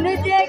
Únete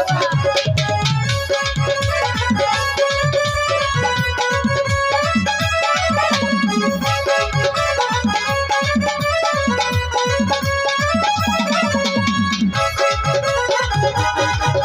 যে কেমন করে বাবা ওমন ধুতি কমকালা পাড়াইয়া মনের জ্বালা ওমন ধুতি কমকালা পাড়াইয়া মনের জ্বালা কেন থাকছি দূরে দূরে আগে কসমা দেখতে আমার মনে কেমন করে আগে ভোরে দেখতে আমার মনে কেমন করে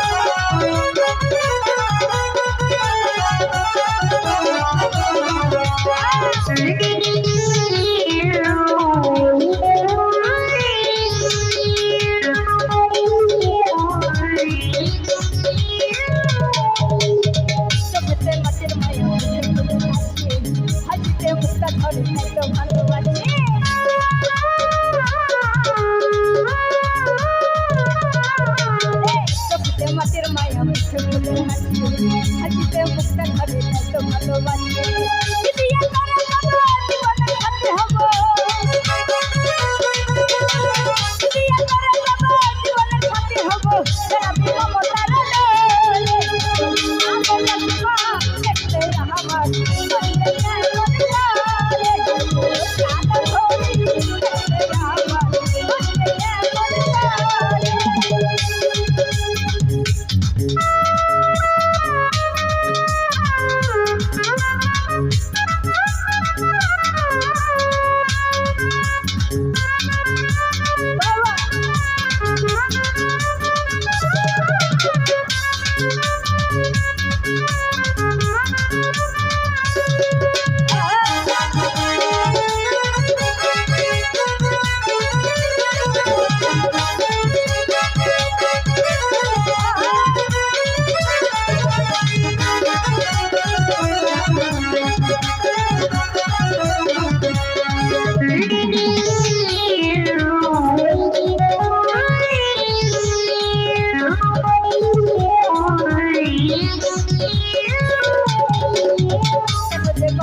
মাছের মায়া মুখে বলে হাসি হাসিতে মুক্তা ধরে এত ভালোবাসে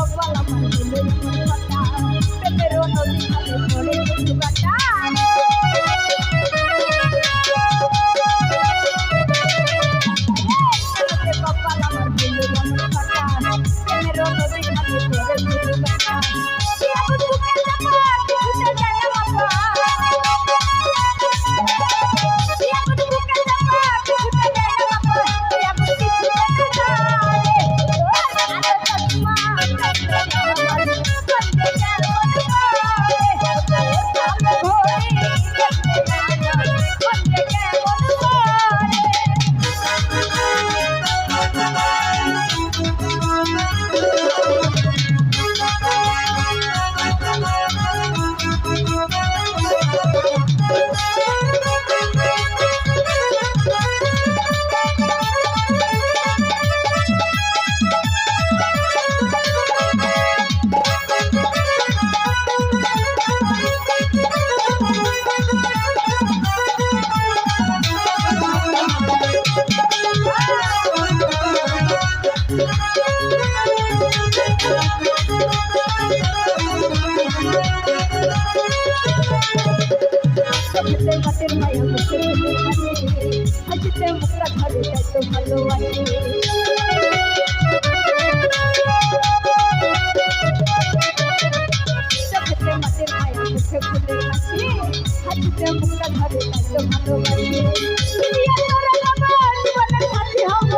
love while I'm হাসিতে হাতের মায়া মুখে হাসিতে মুখটা ধরে এত ভালোবাসে রাতের মায়া মুখে ফুলের হাসি হাসিতে মুখটা ধরে এত ভালোবাসি জীবনের সাথী হব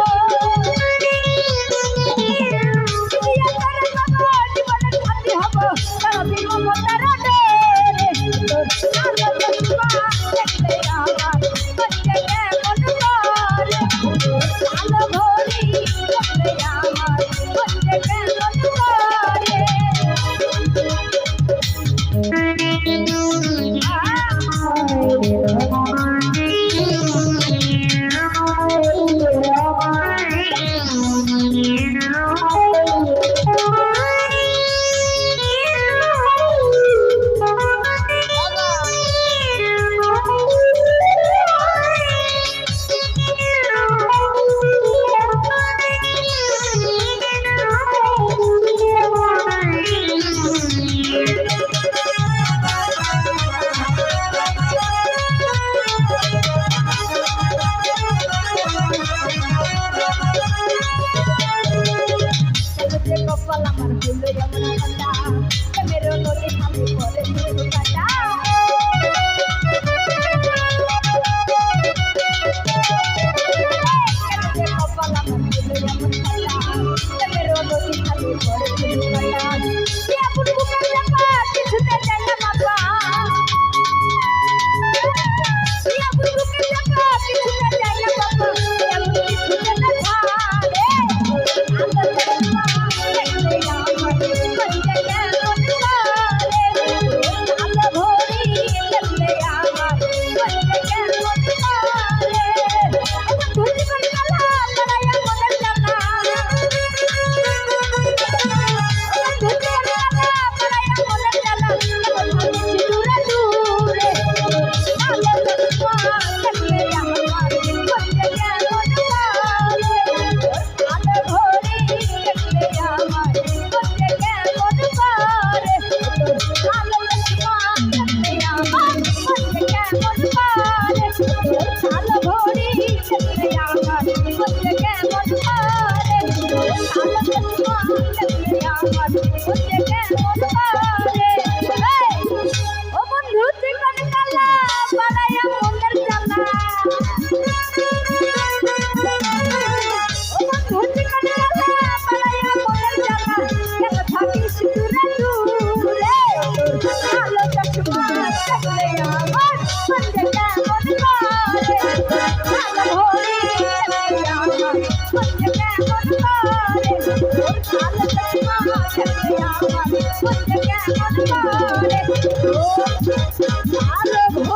ও করে